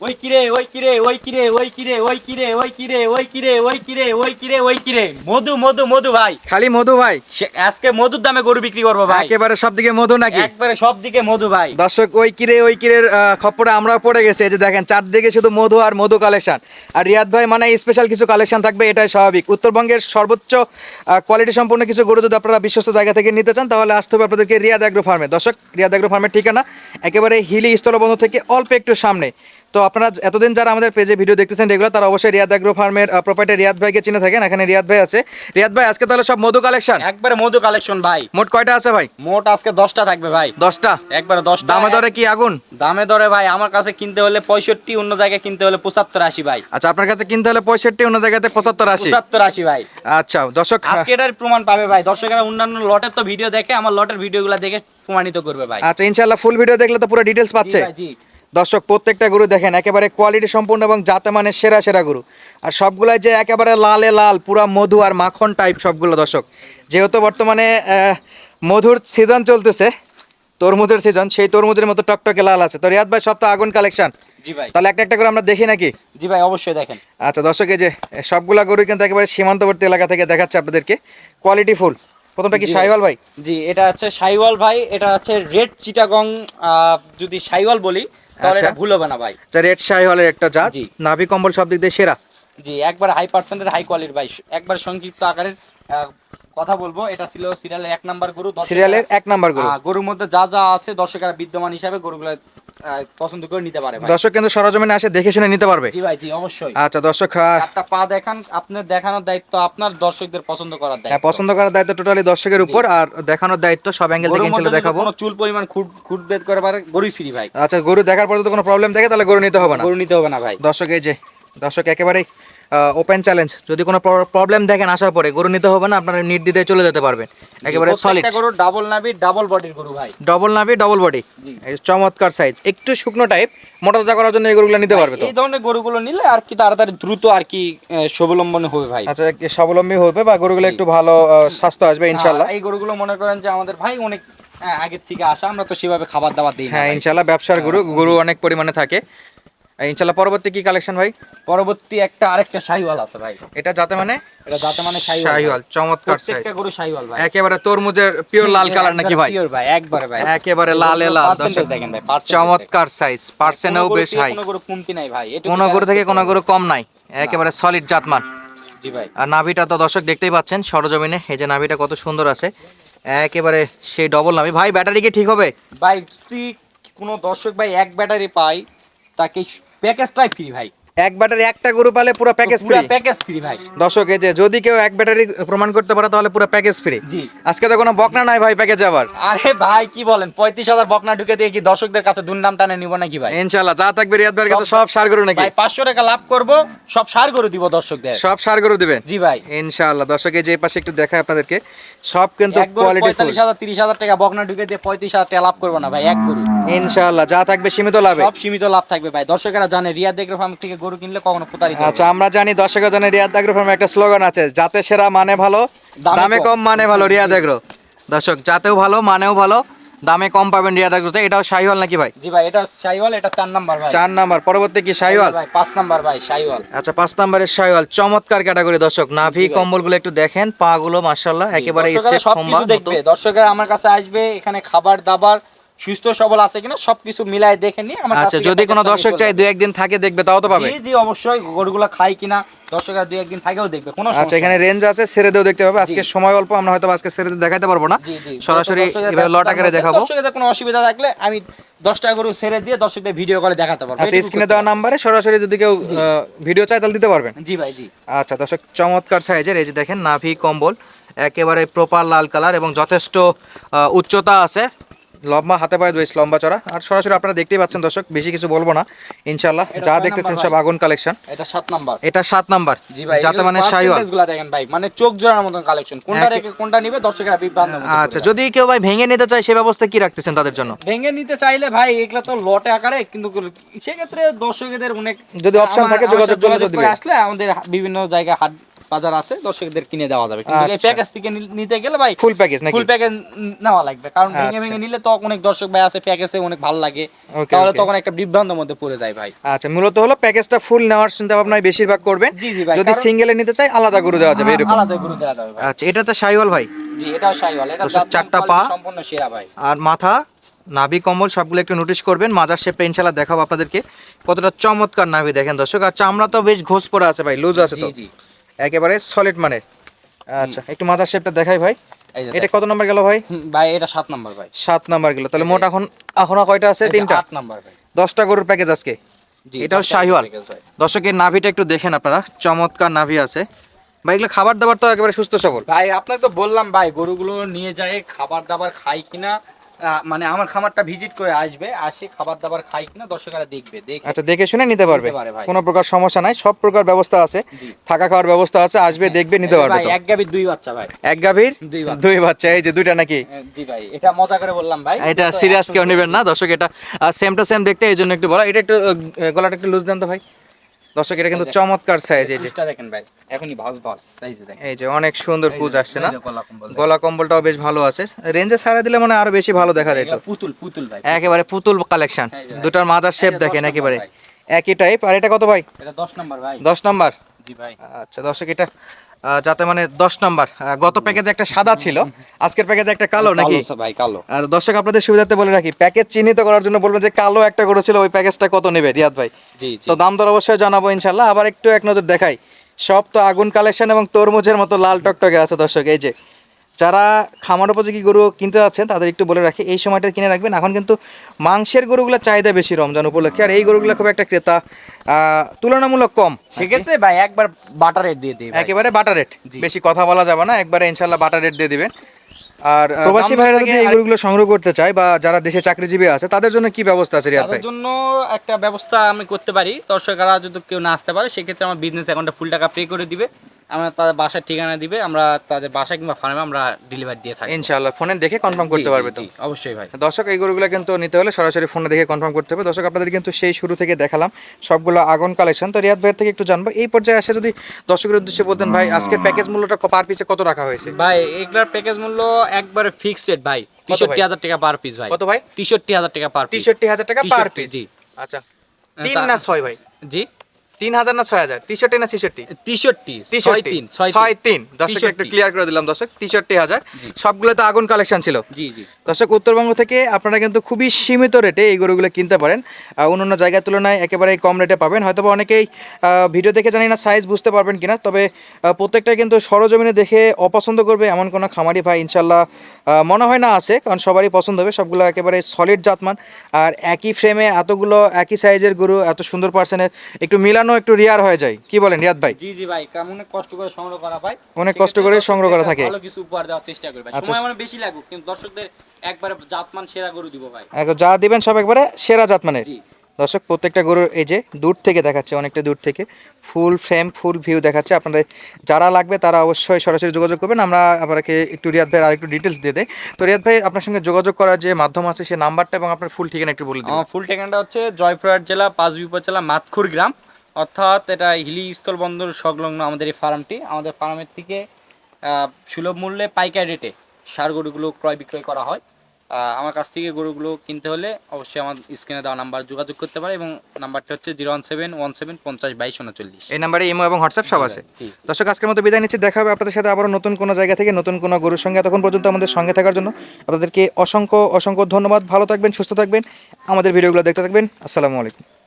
ওই কিরে ওই কিরে ওই কিরে ওই কিরে ওই কিরে ওই কিরে ওই কিরে ওই কিরে ওই কিরে ওই কিরে মধু মধু মধু ভাই খালি মধু ভাই আজকে মধুর দামে গরু বিক্রি করব ভাই একেবারে সব দিকে মধু নাকি একবারে সব দিকে মধু ভাই দর্শক ওই কিরে ওই কিরের খপ্পরে আমরা পড়ে গেছি যে দেখেন চারদিকে শুধু মধু আর মধু কালেকশন আর রিয়াদ ভাই মানে স্পেশাল কিছু কালেকশন থাকবে এটাই স্বাভাবিক উত্তরবঙ্গের সর্বোচ্চ কোয়ালিটি সম্পূর্ণ কিছু গরু যদি আপনারা বিশ্বস্ত জায়গা থেকে নিতে চান তাহলে আসতে হবে আপনাদেরকে রিয়াদ অ্যাগ্রো ফার্মে দর্শক রিয়াদ অ্যাগ্রো ফার্মের ঠিকানা একেবারে হিলি স্থলবন্ধ থেকে অল্প একটু সামনে তো আপনারা এতদিন যারা আমাদের পেজে ভিডিও দেখতেছেন রেগুলার তারা অবশ্যই রিয়াদ অ্যাগ্রো ফার্মের প্রপার্টি রিয়াদ ভাইকে চিনে থাকেন। এখানে রিয়াদ ভাই আছে। রিয়াদ ভাই আজকে তাহলে সব মধু কালেকশন একবারে মধু কালেকশন ভাই। মোট কয়টা আছে ভাই? মোট আজকে দশটা থাকবে ভাই। দশটা? একবারে দশটা। দামে দরে কি আগুন? দামে দরে ভাই আমার কাছে কিনতে হলে পঁয়ষট্টি অন্য জায়গায় কিনতে হলে পঁচাত্তর আশি ভাই। আচ্ছা আপনার কাছে কিনতে হলে পঁয়ষট্টি অন্য জায়গাতে পঁচাত্তর আশি। পঁচাত্তর আশি ভাই। আচ্ছা দর্শক আজকে এটার প্রমাণ পাবে ভাই। দর্শকেরা অন্যান্য লটের তো ভিডিও দেখে আমার লটের ভিডিওগুলো দেখে প্রমাণিত করবে ভাই। আচ্ছা ইনশাল্লাহ ফুল ভিডিও দেখলে তো পুরো ডিটেলস পাচ্ছে। জি। দর্শক প্রত্যেকটা গরু দেখেন একেবারে কোয়ালিটি সম্পূর্ণ এবং জাতে মানে সেরা সেরা গরু। আর সবগুলাই যে একেবারে লালে লাল পুরা মধু আর মাখন টাইপ সবগুলো দর্শক। যেহেতু বর্তমানে মধুর সিজন চলতেছে তরমুজের সিজন সেই তরমুজের মতো টকটকে লাল আছে। তো রিয়াদ ভাই সব তো আগুন কালেকশন জি ভাই। তাহলে একটা একটা করে আমরা দেখি নাকি? জি ভাই অবশ্যই দেখেন। আচ্ছা দর্শক এই যে সবগুলা গরু কিন্তু একেবারে সীমান্তবর্তী এলাকা থেকে দেখাচ্ছে আপনাদেরকে। কোয়ালিটি ফুল প্রথমটা কি। সাইওয়াল ভাই? জি এটা হচ্ছে সাইওয়াল ভাই এটা হচ্ছে রেড চিটাগং যদি সাইওয়াল বলি তাহলে আচ্ছা। এটা ভুল হবে না ভাই। আচ্ছা রেড একটা জাত। নাভি কম্বল সব দিক দিয়ে সেরা। জি একবার হাই পার্সেন্টের হাই কোয়ালিটির ভাই। একবার সংক্ষিপ্ত আকারের কথা বলব। এটা ছিল সিরিয়ালের এক নাম্বার গরু সিরিয়ালের এক নাম্বার গরু। গরুর মধ্যে যা যা আছে দর্শকেরা বিদ্যমান হিসাবে গরুগুলো পছন্দ করে নিতে পারে দর্শক কিন্তু সরজমিনে আসে দেখে শুনে নিতে পারবে। জি ভাই জি অবশ্যই। আচ্ছা দর্শক একটা পা দেখান আপনার দেখানোর দায়িত্ব আপনার দর্শকদের পছন্দ করার হ্যাঁ, পছন্দ করার দায়িত্ব টোটালি দর্শকের উপর আর দেখানোর দায়িত্ব সব অ্যাঙ্গেল থেকে যদি দেখাবো। কোনো চুল পরিমাণ খুঁট খুঁট বেদ করে পারে গরু ফ্রি ভাই। আচ্ছা গরু দেখার পর যদি কোনো প্রবলেম থাকে তাহলে গরু নিতে হবে না। গরু নিতে হবে না ভাই। দর্শক এই যে দর্শক একেবারেই ওপেন চ্যালেঞ্জ যদি কোনো প্রবলেম দেখেন আসার পরে গরু নিতে হবে না আপনারা নির্দ্বিধায় চলে যেতে পারবেন। একেবারে সলিড গরু ডাবল নাবি ডাবল বডির গরু ভাই। ডবল নাভি ডবল বডি। চমৎকার সাইজ একটু শুকনো টাইপ মোটা তাজা করার জন্য এই গরুগুলো নিতে পারবে তো? এই ধরনের গরুগুলো নিলে আর কি তাড়াতাড়ি দ্রুত আর কি স্বাবলম্বন হবে ভাই। আচ্ছা স্বাবলম্বী হবে বা গরুগুলো একটু ভালো স্বাস্থ্য আসবে ইনশাল্লাহ হ্যাঁ, এই গরুগুলো মনে করেন যে আমাদের ভাই অনেক আগের থেকে আসা আমরা তো সেভাবে খাবার দাবার দিই না হ্যাঁ ভাই। ইনশাল্লাহ ব্যবসার গরু গরু অনেক পরিমাণে থাকে। ইনশাল্লাহ পরবর্তী কি কালেকশন ভাই? পরবর্তী একটা আরেকটা শাহিওয়াল আছে ভাই। এটা যাতে মানে? এটা যাতে মানে শাহিওয়াল। চমৎকার প্রত্যেকটা গরু শাহিওয়াল ভাই। একেবারে তরমুজের পিওর লাল কালার নাকি ভাই? পিওর ভাই একবারে ভাই। একেবারে লালে লাল দর্শক। দেখেন ভাই চমৎকার সাইজ পার্সেন্টেও বেশ থেকে হাই কোনো গরু কমতি নাই ভাই কোনো গরু থেকে কোনো গরু কম নাই একেবারে সলিড জাতমান। জি ভাই। আর নাভিটা তো দর্শক দেখতেই পাচ্ছেন সরজমিনে। এই যে নাভিটা কত সুন্দর আছে। একেবারে সেই ডবল নাভি। ভাই ব্যাটারি কি ঠিক হবে? ভাই তুই কোনো দর্শক ভাই এক ব্যাটারি পাই তাকে প্যাকেজটাই ফ্রি ভাই। এক ব্যাটারি একটা গরু পালে পুরো প্যাকেজ ফ্রি প্যাকেজ ফ্রি ভাই। দর্শক এই যে যদি কেউ এক ব্যাটারি প্রমাণ করতে পারে তাহলে পুরো প্যাকেজ ফ্রি জি। আজকে তো কোনো বকনা নাই ভাই প্যাকেজ আবার। আরে ভাই কি বলেন? পঁয়ত্রিশ হাজার বকনা ঢুকে দিয়ে কি দর্শকদের কাছে দুর্নাম টানে নিব নাকি ভাই? ইনশাল্লাহ যা থাকবে রিয়াদ ভাইয়ের কাছে সব সার গরু নাকি? ভাই পাঁচশো টাকা লাভ করব সব সার করে দিব দর্শকদের। সব সার গরু দিবে? জি ভাই। ইনশাআল্লাহ দর্শক এই যে পাশে একটু দেখায় আপনাদেরকে সব কিন্তু গরু কোয়ালিটি পঁয়তাল্লিশ হাজার তিরিশ হাজার টাকা বকনা ঢুকে দিয়ে পঁয়ত্রিশ হাজার টাকা লাভ করব না ভাই এক গরু। ইনশাআল্লাহ যা থাকবে সীমিত লাভে। সব সীমিত লাভ থাকবে ভাই। দর্শকেরা জানে রিয়া দেখরে ফার্ম থেকে গরু কিনলে কখনো প্রতারিত আচ্ছা আমরা জানি দর্শক জানে রিয়াদ আগ্রো ফার্মে একটা স্লোগান আছে যাতে সেরা মানে ভালো দামে কম। মানে ভালো রিয়াদ আগ্রো। দর্শক যাতেও ভালো মানেও ভালো দামে কম পাবেন রিয়াদ আগ্রোতে। এটাও শাহিওয়াল নাকি ভাই? জি ভাই এটা শাইওয়াল এটা চার নাম্বার ভাই। চার নাম্বার পরবর্তী কি শাহিওয়াল? ভাই পাঁচ নাম্বার ভাই শাইওয়াল আচ্ছা পাঁচ নাম্বারের শাহিওয়াল চমৎকার ক্যাটাগরি দর্শক। নাভি। কম্বলগুলো একটু দেখেন পা গুলো মাশাআল্লাহ একেবারে স্টেপ খম্বা দেখবে। দর্শকেরা আমার কাছে আসবে এখানে খাবার দাবার সুস্থ সবল আছে কিনা সবকিছু মিলাই দেখে নিয়ে আমার আচ্ছা যদি কোনো দর্শক চাই দুই একদিন থাকে দেখবে তাও তো। পাবে? জি জি অবশ্যই গরুগুলো খায় কিনা দর্শকরা দুই একদিন থাকেও দেখবে কোনো আচ্ছা এখানে রেঞ্জ আছে ছেড়ে দিয়েও দেখতে পাবে। আজকে সময় অল্প আমরা হয়তো আজকে ছেড়ে দেখাতে পারব না। সরাসরি এভাবে লট আকারে দেখাবো। দর্শকদের কোনো অসুবিধা থাকলে আমি দশটা গরু ছেড়ে দিয়ে দর্শকদের ভিডিও করে দেখাতে পারব। আচ্ছা স্ক্রিনে দেওয়া নাম্বারে সরাসরি যদি কেউ ভিডিও চায় তাহলে দিতে পারবেন। জি ভাই জি। আচ্ছা দর্শক চমৎকার সাইজের এই যে দেখেন নাভি কম্বল একেবারে প্রপার লাল কালার এবং যথেষ্ট উচ্চতা আছে। লম্বা হাতে পায়ে বেশ লম্বা চড়া। আর সরাসরি আপনারা দেখতেই পাচ্ছেন দর্শক বেশি কিছু বলব না। ইনশাল্লাহ যা দেখতেছেন সব আগুন কালেকশন। এটা সাত নাম্বার। এটা সাত নাম্বার। জি ভাই যাতে মানে দেখেন ভাই। মানে চোখ জোড়ার মতন কালেকশন। কোনটা রেখে কোনটা নিবে দর্শকেরা বিভ্রান্ত আচ্ছা যদি কেউ ভাই ভেঙে নিতে চায় সে ব্যবস্থা কি রাখতেছেন তাদের জন্য? ভেঙে নিতে চাইলে ভাই এগুলা তো লটে আকারে কিন্তু সেক্ষেত্রে দর্শকদের অনেক যদি আমার- থাকে যোগাযোগ যোগাযোগ আসলে আমাদের বিভিন্ন জায়গায় হাট বাজার আছে দর্শকদের কিনে দেওয়া যাবে। কিন্তু এই আচ্ছা। প্যাকেজ থেকে নিতে গেলে ভাই ফুল প্যাকেজ নাকি? ফুল প্যাকেজ নেওয়া লাগবে। কারণ ভেঙে আচ্ছা। ভেঙে নিলে তো অনেক দর্শক ভাই আছে প্যাকেজে অনেক ভালো লাগে। তাহলে তখন একটা বিভ্রান্তের মধ্যে পড়ে যায় ভাই। আচ্ছা মূলত হলো প্যাকেজটা ফুল নেওয়ার চিন্তা ভাবনায় বেশিরভাগ করবেন। জি জি ভাই যদি সিঙ্গেলে নিতে চাই আলাদা গরু দেওয়া যাবে এরকম। আলাদা গরু দেওয়া যাবে আচ্ছা এটা তো শাইওয়াল ভাই। জি এটাও শাইওয়াল এটা চারটা পা। সম্পূর্ণ সেরা ভাই। আর মাথা নাভি কম্বল সবগুলো একটু নোটিশ করবেন। মাজার শেপটা ইনশাল্লাহ দেখাবো আপনাদেরকে। কতটা চমৎকার নাভি দেখেন দর্শক। আর চামড়া তো বেশ ঘোষ পড়া আছে ভাই লুজ আছে জি তো। জি। একেবারে সলিড মানের। আচ্ছা একটু মাজার শেপটা দেখাই ভাই। এটা কত নম্বর গেল ভাই? ভাই এটা সাত নাম্বার ভাই। সাত নাম্বার গেল। তাহলে মোট এখন এখনও কয়টা আছে? তিনটা? আট নাম্বার ভাই। দশটা গরুর প্যাকেজ আজকে। জি এটাও শাহিওয়াল। দর্শকের নাভিটা একটু দেখেন আপনারা। চমৎকার নাভি আছে। ভাই এগুলো খাবার দাবার তো একেবারে সুস্থ সবল। ভাই আপনাকে তো বললাম ভাই গরুগুলো নিয়ে যায় খাবার দাবার খাই কিনা মানে আমার খামারটা ভিজিট করে আসবে আসে খাবার দাবার খাই কিনা দর্শকেরা দেখবে দেখে আচ্ছা দেখে শুনে নিতে পারবে। কোনো প্রকার সমস্যা নাই সব প্রকার ব্যবস্থা আছে থাকা খাওয়ার ব্যবস্থা আছে আসবে দেখবে নিতে পারবে ভাই এক গাবির দুই বাচ্চা ভাই। এক গাভীর দুই বাচ্চা। দুই বাচ্চা এই যে দুইটা নাকি? জি ভাই এটা মজা করে বললাম ভাই। এটা সিরিয়াস কেউ নেবেন না দর্শক এটা সেম টু সেম দেখতে এই জন্য একটু বলা এটা একটু গলাটা একটু লুজ দেন তো ভাই। দর্শক এটা কিন্তু চমৎকার সাইজ এই যে। দেখেন ভাই এখনই ভাস ভাস সাইজে দেখেন। এই যে অনেক সুন্দর কুচ আসছে না? গলা কম্বলটাও বেশ ভালো আছে। রেঞ্জে ছাড়া দিলে মানে আরও বেশি ভালো দেখা যেত পুতুল পুতুল ভাই। একেবারে পুতুল কালেকশন দুটার মাজার শেপ দেখেন একেবারে। একই টাইপ আর এটা কত ভাই? এটা দশ নাম্বার ভাই। দশ নাম্বার? জি ভাই। আচ্ছা দর্শক এটা যাতে মানে দশ নম্বর। গত প্যাকেজে একটা সাদা ছিল আজকের প্যাকেজে একটা কালো নাকি? ভাই কালো। দর্শক আপনাদের সুবিধার্থে বলে রাখি প্যাকেজ চিহ্নিত করার জন্য বলবেন যে কালো একটা গরু ছিল ওই প্যাকেজটা কত নেবে রিয়াদ ভাই? তো দাম দর অবশ্যই জানাব ইনশাল্লাহ। আবার একটু এক নজর দেখাই সব তো আগুন কালেকশন এবং তরমুজের মতো লাল টকটকে আছে দর্শক এই যে। যারা খামার উপযোগী গরু কিনতে যাচ্ছেন তাদের একটু বলে রাখি এই সময়টা কিনে রাখবেন। এখন কিন্তু মাংসের গরুগুলোর চাহিদা বেশি রমজান উপলক্ষে আর এই গরুগুলো খুব একটা ক্রেতা তুলনামূলক কম। সেক্ষেত্রে ভাই একবার বাটার রেট দিয়ে ভাই। একেবারে বাটার রেট। বেশি কথা বলা যাবে না একবারে ইনশাল্লাহ বাটার রেট দিয়ে দিবেন আর প্রবাসী ভাইরা যদি এই গরুগুলো সংগ্রহ করতে চায় বা যারা দেশে চাকরিজীবী আছে তাদের জন্য কি ব্যবস্থা আছে রিয়াদ ভাই? তাদের জন্য একটা ব্যবস্থা আমি করতে পারি। দর্শকরা যদি কেউ না আসতে পারে সেক্ষেত্রে আমার বিজনেস অ্যাকাউন্টে ফুল টাকা পে করে দিবে। আমরা তাদের বাসার ঠিকানা দিবে আমরা তাদের বাসা কিংবা ফার্মে আমরা ডেলিভারি দিয়ে থাকি ইনশাআল্লাহ ফোনে দেখে কনফার্ম করতে পারবে তো? অবশ্যই ভাই। দর্শক এই গরুগুলো কিন্তু নিতে হলে সরাসরি ফোনে দেখে কনফার্ম করতে হবে। দর্শক আপনাদের কিন্তু সেই শুরু থেকে দেখালাম সবগুলো আগুন কালেকশন তো রিয়াদ ভাইয়ের থেকে একটু জানব এই পর্যায়ে এসে যদি দর্শকের উদ্দেশ্যে বলতেন ভাই আজকের প্যাকেজ মূল্যটা পার পিসে কত রাখা হয়েছে? ভাই এগুলার প্যাকেজ মূল্য একবারে ফিক্সড রেট ভাই। তেষট্টি হাজার টাকা পার পিস ভাই। কত ভাই? তেষট্টি হাজার টাকা পার পিস তেষট্টি হাজার টাকা পার পিস জি। আচ্ছা তিন না ছয় ভাই? জি? তিন হাজার না ছয় হাজার তেষট্টি না ছেষট্টি? তেষট্টি তিন ছয় তিন। দর্শক একটু ক্লিয়ার করে দিলাম দর্শক তেষট্টি হাজার। সবগুলো তো আগুন কালেকশন ছিল। জি জি। দর্শক উত্তরবঙ্গ থেকে আপনারা কিন্তু খুবই সীমিত রেটে এই গরুগুলো কিনতে পারেন। আহ, অন্যান্য জায়গার তুলনায় একেবারে কম রেটে পাবেন। হয়তো অনেকেই ভিডিও দেখে জানি না সাইজ বুঝতে পারবেন কিনা তবে প্রত্যেকটা কিন্তু সরজমিনে দেখে অপছন্দ করবে এমন কোনো খামারি ভাই ইনশাল্লাহ মনে হয় না আছে কারণ সবারই পছন্দ হবে। সবগুলো একেবারে সলিড জাতমান। আর একই ফ্রেমে এতগুলো একই সাইজের গরু এত সুন্দর পার্সেন্টের একটু মিলানো একটু রিয়ার হয়ে যায়। কি বলেন রিয়াদ ভাই? জি জি ভাই কেমন অনেক কষ্ট করে সংগ্রহ করা ভাই অনেক কষ্ট করে সংগ্রহ করা থাকে। ভালো কিছু উপহার দেওয়ার চেষ্টা করি ভাই আচ্ছা। সময় মানে বেশি লাগুক কিন্তু দর্শকদের একবারে জাতমান সেরা গরু দিব ভাই। এখন যা দিবেন সব একবারে সেরা জাতমানের। জি। দর্শক প্রত্যেকটা গরুর এই যে দূর থেকে দেখাচ্ছে অনেকটা দূর থেকে ফুল ফ্রেম ফুল ভিউ দেখাচ্ছে। আপনাদের যারা লাগবে তারা অবশ্যই সরাসরি যোগাযোগ করবেন। আমরা আপনাকে একটু রিয়াদ ভাইয়ের আরেকটু ডিটেলস দিয়ে দেয় তো রিয়াদ ভাই আপনার সঙ্গে যোগাযোগ করার যে মাধ্যম আছে সে নাম্বারটা এবং আপনার ফুল ঠিকানা একটু বলে দিন। ফুল ঠিকানাটা হচ্ছে জয়পুরহাট জেলা পাঁচবি উপজেলা মাতখুর গ্রাম। অর্থাৎ এটা হিলি স্থল বন্দর সংলগ্ন আমাদের এই ফার্মটি। আমাদের ফার্মের থেকে সুলভ মূল্যে পাইকারি রেটে সার গরুগুলো ক্রয় বিক্রয় করা হয়। আমার কাছ থেকে গরুগুলো কিনতে হলে অবশ্যই আমার স্ক্রিনে দেওয়া নাম্বার যোগাযোগ করতে পারে এবং নাম্বারটা হচ্ছে zero one seven one seven পঞ্চাশ বাইশ উনচল্লিশ। এই নাম্বারে ইমো এবং হোয়াটসঅ্যাপ সব আছে। দর্শক আজকের মতো বিদায় নিচ্ছি। দেখা হবে আপনাদের সাথে আবারও নতুন কোনো জায়গা থেকে নতুন কোনো গরুর সঙ্গে। এতক্ষণ পর্যন্ত আমাদের সঙ্গে থাকার জন্য আপনাদেরকে অসংখ্য অসংখ্য ধন্যবাদ। ভালো থাকবেন সুস্থ থাকবেন। আমাদের ভিডিওগুলো দেখতে থাকবেন। আসসালামু আলাইকুম।